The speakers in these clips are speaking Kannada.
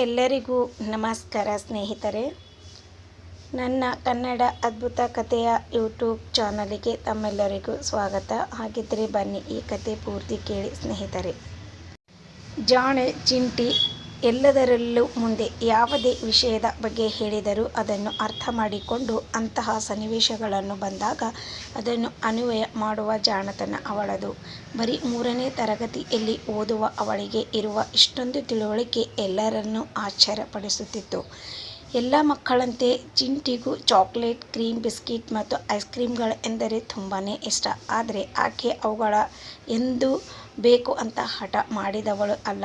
ಎಲ್ಲರಿಗೂ ನಮಸ್ಕಾರ ಸ್ನೇಹಿತರೆ. ನನ್ನ ಕನ್ನಡ ಅದ್ಭುತ ಕಥೆಯ ಯೂಟ್ಯೂಬ್ ಚಾನಲಿಗೆ ತಮ್ಮೆಲ್ಲರಿಗೂ ಸ್ವಾಗತ. ಹಾಗಿದ್ದರೆ ಬನ್ನಿ ಈ ಕತೆ ಪೂರ್ತಿ ಕೇಳಿ ಸ್ನೇಹಿತರೆ. ಜಾಣೆ ಚಿಂಟಿ ಎಲ್ಲದರಲ್ಲೂ ಮುಂದೆ ಯಾವುದೇ ವಿಷಯದ ಬಗ್ಗೆ ಹೇಳಿದರೂ ಅದನ್ನು ಅರ್ಥ ಮಾಡಿಕೊಂಡು ಅಂತಹ ಸನ್ನಿವೇಶಗಳನ್ನು ಬಂದಾಗ ಅದನ್ನು ಅನ್ವಯ ಮಾಡುವ ಜಾಣತನ ಅವಳದು. ಬರೀ ಮೂರನೇ ತರಗತಿಯಲ್ಲಿ ಓದುವ ಅವಳಿಗೆ ಇರುವ ಇಷ್ಟೊಂದು ತಿಳುವಳಿಕೆ ಎಲ್ಲರನ್ನೂ ಆಶ್ಚರ್ಯಪಡಿಸುತ್ತಿತ್ತು. ಎಲ್ಲ ಮಕ್ಕಳಂತೆ ಚಿಂಟಿಗೂ ಚಾಕ್ಲೇಟ್, ಕ್ರೀಮ್, ಬಿಸ್ಕಿಟ್ ಮತ್ತು ಐಸ್ ಕ್ರೀಮ್ಗಳು ಎಂದರೆ ತುಂಬಾ ಇಷ್ಟ. ಆದರೆ ಆಕೆ ಅವುಗಳ ಎಂದು ಬೇಕು ಅಂತ ಹಠ ಮಾಡಿದವಳು ಅಲ್ಲ.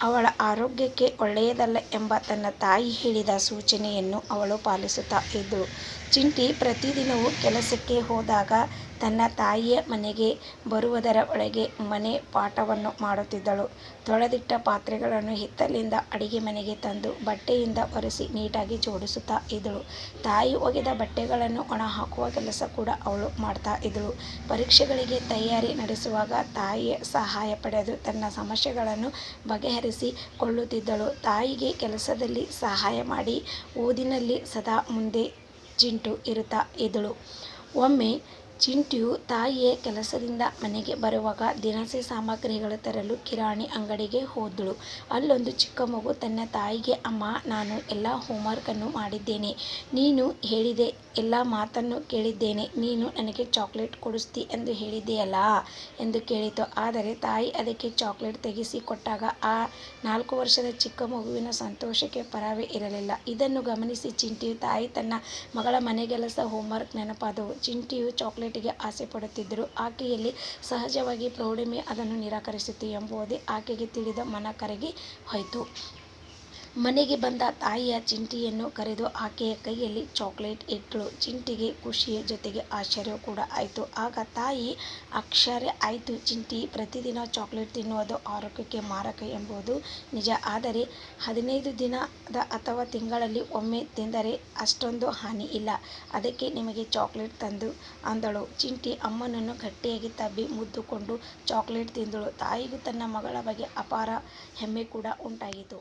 ಅವಳ ಆರೋಗ್ಯಕ್ಕೆ ಒಳ್ಳೆಯದಲ್ಲ ಎಂಬ ತನ್ನ ತಾಯಿ ಹೇಳಿದ ಸೂಚನೆಯನ್ನು ಅವಳು ಪಾಲಿಸುತ್ತಾ ಇದ್ದಳು. ಚಿಂಟಿ ಪ್ರತಿದಿನವೂ ಕೆಲಸಕ್ಕೆ ಹೋದಾಗ ತನ್ನ ತಾಯಿಯ ಮನೆಗೆ ಬರುವುದರ ಒಳಗೆ ಮನೆ ಪಾಠವನ್ನು ಮಾಡುತ್ತಿದ್ದಳು. ತೊಳೆದಿಟ್ಟ ಪಾತ್ರೆಗಳನ್ನು ಹಿತ್ತಲಿಂದ ಅಡಿಗೆ ಮನೆಗೆ ತಂದು ಬಟ್ಟೆಯಿಂದ ಒರೆಸಿ ನೀಟಾಗಿ ಜೋಡಿಸುತ್ತಾ ಇದ್ದಳು. ತಾಯಿ ಒಗೆದ ಬಟ್ಟೆಗಳನ್ನು ಒಣ ಹಾಕುವ ಕೆಲಸ ಕೂಡ ಅವಳು ಮಾಡ್ತಾ ಇದ್ದಳು. ಪರೀಕ್ಷೆಗಳಿಗೆ ತಯಾರಿ ನಡೆಸುವಾಗ ತಾಯಿಯ ಸಹಾಯ ಪಡೆದು ತನ್ನ ಸಮಸ್ಯೆಗಳನ್ನು ಬಗೆಹರಿಸಿ ಕೊಳ್ಳುತ್ತಿದ್ದಳು. ತಾಯಿಗೆ ಕೆಲಸದಲ್ಲಿ ಸಹಾಯ ಮಾಡಿ ಓದಿನಲ್ಲಿ ಸದಾ ಮುಂದೆ ಜಿಂಟು ಇರುತ್ತಾ ಇದ್ದಳು. ಒಮ್ಮೆ ಚಿಂಟಿಯು ತಾಯಿಯೇ ಕೆಲಸದಿಂದ ಮನೆಗೆ ಬರುವಾಗ ದಿನಸಿ ಸಾಮಗ್ರಿಗಳು ತರಲು ಕಿರಾಣಿ ಅಂಗಡಿಗೆ ಹೋದಳು. ಅಲ್ಲೊಂದು ಚಿಕ್ಕ ಮಗು ತನ್ನ ತಾಯಿಗೆ, ಅಮ್ಮ, ನಾನು ಎಲ್ಲ ಹೋಮ್ವರ್ಕನ್ನು ಮಾಡಿದ್ದೇನೆ. ನೀನು ಹೇಳಿದೆ ಎಲ್ಲ ಮಾತನ್ನು ಕೇಳಿದ್ದೇನೆ. ನೀನು ನನಗೆ ಚಾಕ್ಲೇಟ್ ಕೊಡಿಸ್ತಿ ಎಂದು ಹೇಳಿದೆಯಲ್ಲ? ಎಂದು ಕೇಳಿತು. ಆದರೆ ತಾಯಿ ಅದಕ್ಕೆ ಚಾಕ್ಲೇಟ್ ತೆಗೆಸಿ ಕೊಟ್ಟಾಗ ಆ ನಾಲ್ಕು ವರ್ಷದ ಚಿಕ್ಕ ಮಗುವಿನ ಸಂತೋಷಕ್ಕೆ ಪರವೇ ಇರಲಿಲ್ಲ. ಇದನ್ನು ಗಮನಿಸಿ ಚಿಂಟಿಯು ತಾಯಿ ತನ್ನ ಮಗಳ ಮನೆಗೆಲಸ ಹೋಮ್ವರ್ಕ್ ನೆನಪಾದವು. ಚಿಂಟಿಯು ಚಾಕ್ಲೇಟಿಗೆ ಆಸೆ ಪಡುತ್ತಿದ್ದರು. ಆಕೆಯಲ್ಲಿ ಸಹಜವಾಗಿ ಪ್ರೌಢಿಮೆ ಅದನ್ನು ನಿರಾಕರಿಸಿತು ಎಂಬುದೇ ಆಕೆಗೆ ತಿಳಿದ ಮನ ಕರಗಿ ಹೋಯಿತು. ಮನೆಗೆ ಬಂದ ತಾಯಿಯ ಚಿಂಟಿಯನ್ನು ಕರೆದು ಆಕೆಯ ಕೈಯಲ್ಲಿ ಚಾಕ್ಲೇಟ್ ಇಟ್ಟಳು. ಚಿಂಟಿಗೆ ಖುಷಿಯ ಜೊತೆಗೆ ಆಶ್ಚರ್ಯ ಕೂಡ ಆಯಿತು. ಆಗ ತಾಯಿ ಆಶ್ಚರ್ಯ ಆಯಿತು ಚಿಂಟಿ, ಪ್ರತಿದಿನ ಚಾಕ್ಲೇಟ್ ತಿನ್ನುವುದು ಆರೋಗ್ಯಕ್ಕೆ ಮಾರಕ ಎಂಬುದು ನಿಜ. ಆದರೆ ಹದಿನೈದು ದಿನದ ಅಥವಾ ತಿಂಗಳಲ್ಲಿ ಒಮ್ಮೆ ತಿಂದರೆ ಅಷ್ಟೊಂದು ಹಾನಿ ಇಲ್ಲ. ಅದಕ್ಕೆ ನಿಮಗೆ ಚಾಕ್ಲೇಟ್ ತಂದು ಅಂದಳು. ಚಿಂಟಿ ಅಮ್ಮನನ್ನು ಗಟ್ಟಿಯಾಗಿ ತಬ್ಬಿ ಮುದ್ದುಕೊಂಡು ಚಾಕ್ಲೇಟ್ ತಿಂದಳು. ತಾಯಿಗೂ ತನ್ನ ಮಗಳ ಬಗ್ಗೆ ಅಪಾರ ಹೆಮ್ಮೆ ಕೂಡ ಉಂಟಾಯಿತು.